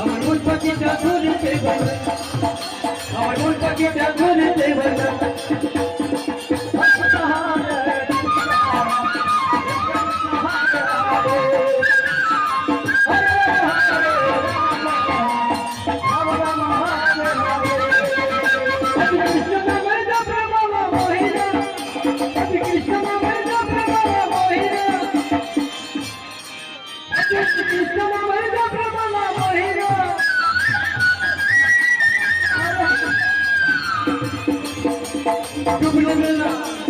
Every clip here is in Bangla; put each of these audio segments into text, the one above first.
আমার মন পাখিটা ধরে দেব আমার মন পাখিটা ধরে Come on, come on.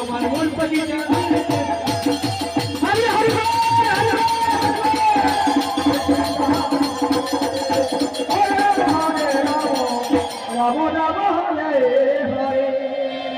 আমার মন পাখি